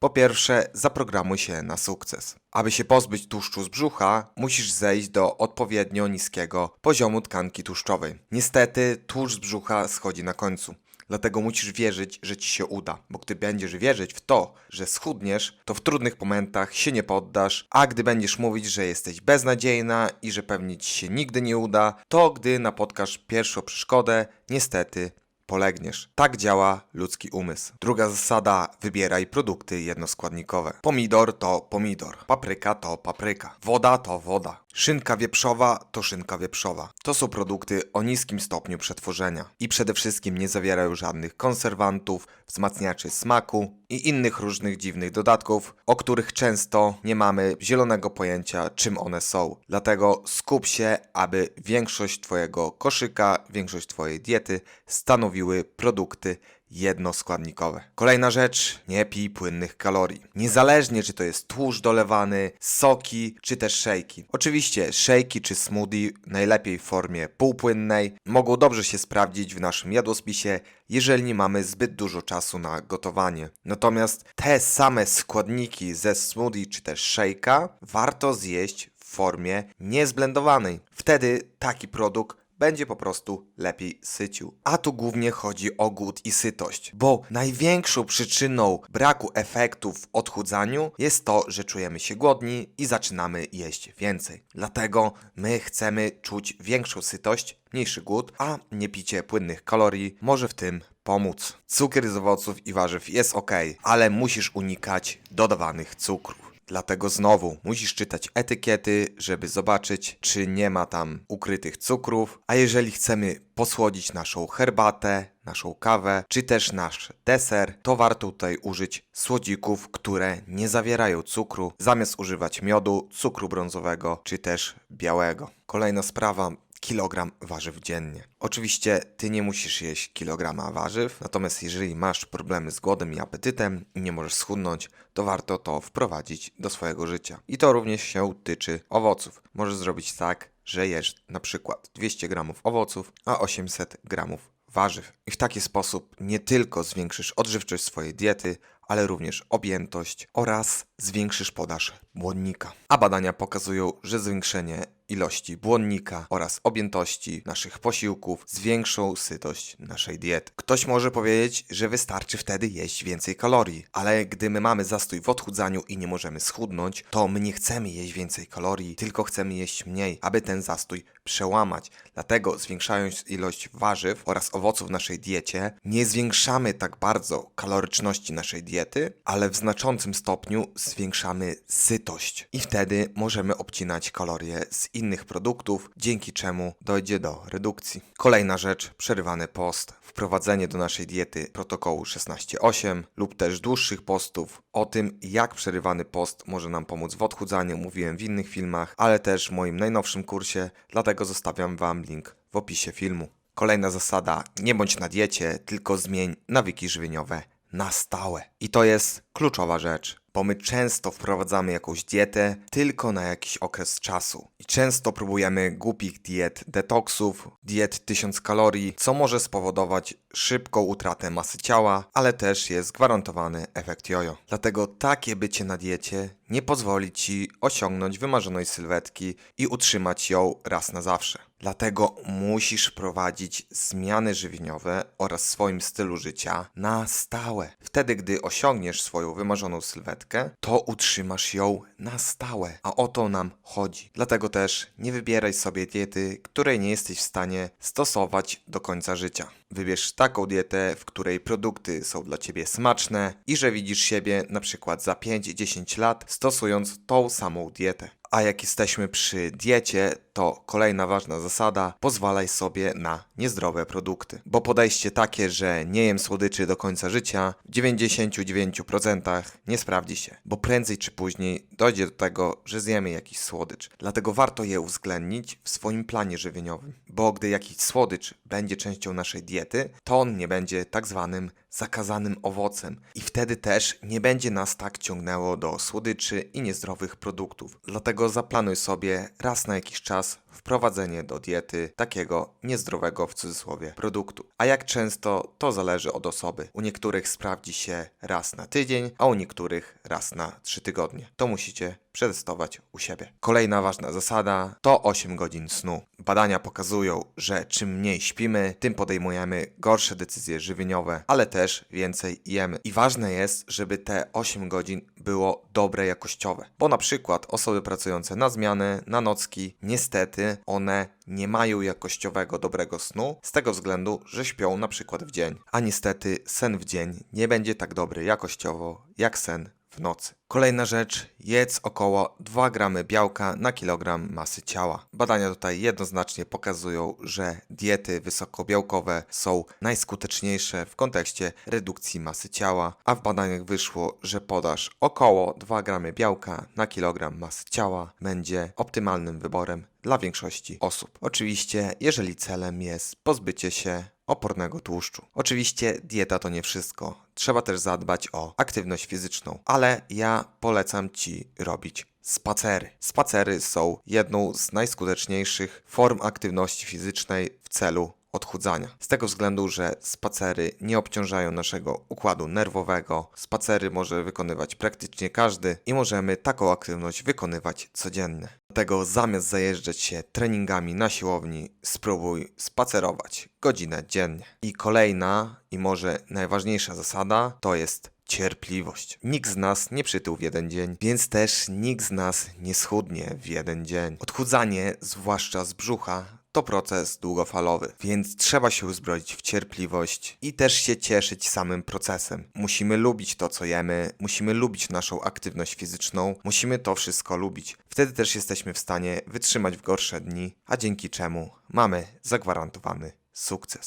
Po pierwsze, zaprogramuj się na sukces. Aby się pozbyć tłuszczu z brzucha, musisz zejść do odpowiednio niskiego poziomu tkanki tłuszczowej. Niestety, tłuszcz z brzucha schodzi na końcu. Dlatego musisz wierzyć, że ci się uda, bo gdy będziesz wierzyć w to, że schudniesz, to w trudnych momentach się nie poddasz, a gdy będziesz mówić, że jesteś beznadziejna i że pewnie ci się nigdy nie uda, to gdy napotkasz pierwszą przeszkodę, niestety polegniesz. Tak działa ludzki umysł. Druga zasada: wybieraj produkty jednoskładnikowe. Pomidor to pomidor, papryka to papryka, woda to woda. Szynka wieprzowa to szynka wieprzowa. To są produkty o niskim stopniu przetworzenia i przede wszystkim nie zawierają żadnych konserwantów, wzmacniaczy smaku i innych różnych dziwnych dodatków, o których często nie mamy zielonego pojęcia, czym one są. Dlatego skup się, aby większość Twojego koszyka, większość Twojej diety stanowiły produkty jednoskładnikowe. Kolejna rzecz, nie pij płynnych kalorii. Niezależnie czy to jest tłuszcz dolewany, soki czy też szejki. Oczywiście szejki czy smoothie najlepiej w formie półpłynnej mogą dobrze się sprawdzić w naszym jadłospisie, jeżeli nie mamy zbyt dużo czasu na gotowanie. Natomiast te same składniki ze smoothie czy też szejka warto zjeść w formie niezblendowanej. Wtedy taki produkt będzie po prostu lepiej sycił. A tu głównie chodzi o głód i sytość, bo największą przyczyną braku efektów w odchudzaniu jest to, że czujemy się głodni i zaczynamy jeść więcej. Dlatego my chcemy czuć większą sytość, mniejszy głód, a nie picie płynnych kalorii może w tym pomóc. Cukier z owoców i warzyw jest ok, ale musisz unikać dodawanych cukrów. Dlatego znowu musisz czytać etykiety, żeby zobaczyć, czy nie ma tam ukrytych cukrów. A jeżeli chcemy posłodzić naszą herbatę, naszą kawę, czy też nasz deser, to warto tutaj użyć słodzików, które nie zawierają cukru, zamiast używać miodu, cukru brązowego, czy też białego. Kolejna sprawa, kilogram warzyw dziennie. Oczywiście ty nie musisz jeść kilograma warzyw, natomiast jeżeli masz problemy z głodem i apetytem i nie możesz schudnąć, to warto to wprowadzić do swojego życia. I to również się tyczy owoców. Możesz zrobić tak, że jesz na przykład 200 gramów owoców, a 800 gramów warzyw. I w taki sposób nie tylko zwiększysz odżywczość swojej diety, ale również objętość oraz zwiększysz podaż błonnika. A badania pokazują, że zwiększenie ilości błonnika oraz objętości naszych posiłków zwiększą sytość naszej diety. Ktoś może powiedzieć, że wystarczy wtedy jeść więcej kalorii, ale gdy my mamy zastój w odchudzaniu i nie możemy schudnąć, to my nie chcemy jeść więcej kalorii, tylko chcemy jeść mniej, aby ten zastój przełamać. Dlatego zwiększając ilość warzyw oraz owoców w naszej diecie, nie zwiększamy tak bardzo kaloryczności naszej diety, ale w znaczącym stopniu zwiększamy sytość. I wtedy możemy obcinać kalorie z innych produktów, dzięki czemu dojdzie do redukcji. Kolejna rzecz, przerywany post. Wprowadzenie do naszej diety protokołu 16.8 lub też dłuższych postów. O tym, jak przerywany post może nam pomóc w odchudzaniu, mówiłem w innych filmach, ale też w moim najnowszym kursie, dlatego zostawiam Wam link w opisie filmu. Kolejna zasada: nie bądź na diecie, tylko zmień nawyki żywieniowe na stałe. I to jest kluczowa rzecz, bo my często wprowadzamy jakąś dietę tylko na jakiś okres czasu. I często próbujemy głupich diet detoksów, diet 1000 kalorii, co może spowodować szybką utratę masy ciała, ale też jest gwarantowany efekt jojo. Dlatego takie bycie na diecie nie pozwoli Ci osiągnąć wymarzonej sylwetki i utrzymać ją raz na zawsze. Dlatego musisz prowadzić zmiany żywieniowe oraz swoim stylu życia na stałe. Wtedy, gdy osiągniesz swoją wymarzoną sylwetkę, to utrzymasz ją na stałe. A o to nam chodzi. Dlatego też nie wybieraj sobie diety, której nie jesteś w stanie stosować do końca życia. Wybierz taką dietę, w której produkty są dla ciebie smaczne i że widzisz siebie na przykład za 5-10 lat stosując tą samą dietę. A jak jesteśmy przy diecie, to kolejna ważna zasada: pozwalaj sobie na niezdrowe produkty. Bo podejście takie, że nie jem słodyczy do końca życia, w 99% nie sprawdzi się. Bo prędzej czy później dojdzie do tego, że zjemy jakiś słodycz. Dlatego warto je uwzględnić w swoim planie żywieniowym. Bo gdy jakiś słodycz będzie częścią naszej diety, to on nie będzie tak zwanym zakazanym owocem. I wtedy też nie będzie nas tak ciągnęło do słodyczy i niezdrowych produktów. Dlatego zaplanuj sobie raz na jakiś czas wprowadzenie do diety takiego niezdrowego w cudzysłowie produktu. A jak często to zależy od osoby. U niektórych sprawdzi się raz na tydzień, a u niektórych raz na trzy tygodnie. To musicie przetestować u siebie. Kolejna ważna zasada to 8 godzin snu. Badania pokazują, że czym mniej śpimy, tym podejmujemy gorsze decyzje żywieniowe, ale też więcej jemy. I ważne jest, żeby te 8 godzin było dobre jakościowe. Bo na przykład osoby pracujące na zmiany, na nocki, niestety one nie mają jakościowego dobrego snu z tego względu, że śpią na przykład w dzień. A niestety sen w dzień nie będzie tak dobry jakościowo jak sen w nocy. Kolejna rzecz, jedz około 2 gramy białka na kilogram masy ciała. Badania tutaj jednoznacznie pokazują, że diety wysokobiałkowe są najskuteczniejsze w kontekście redukcji masy ciała, a w badaniach wyszło, że podaż około 2 gramy białka na kilogram masy ciała będzie optymalnym wyborem dla większości osób. Oczywiście, jeżeli celem jest pozbycie się opornego tłuszczu. Oczywiście dieta to nie wszystko. Trzeba też zadbać o aktywność fizyczną, ale polecam Ci robić spacery. Spacery są jedną z najskuteczniejszych form aktywności fizycznej w celu odchudzania. Z tego względu, że spacery nie obciążają naszego układu nerwowego. Spacery może wykonywać praktycznie każdy i możemy taką aktywność wykonywać codziennie. Dlatego zamiast zajeżdżać się treningami na siłowni, spróbuj spacerować godzinę dziennie. I kolejna i może najważniejsza zasada to jest cierpliwość. Nikt z nas nie przytył w jeden dzień, więc też nikt z nas nie schudnie w jeden dzień. Odchudzanie, zwłaszcza z brzucha, to proces długofalowy, więc trzeba się uzbroić w cierpliwość i też się cieszyć samym procesem. Musimy lubić to, co jemy, musimy lubić naszą aktywność fizyczną, musimy to wszystko lubić. Wtedy też jesteśmy w stanie wytrzymać w gorsze dni, a dzięki czemu mamy zagwarantowany sukces.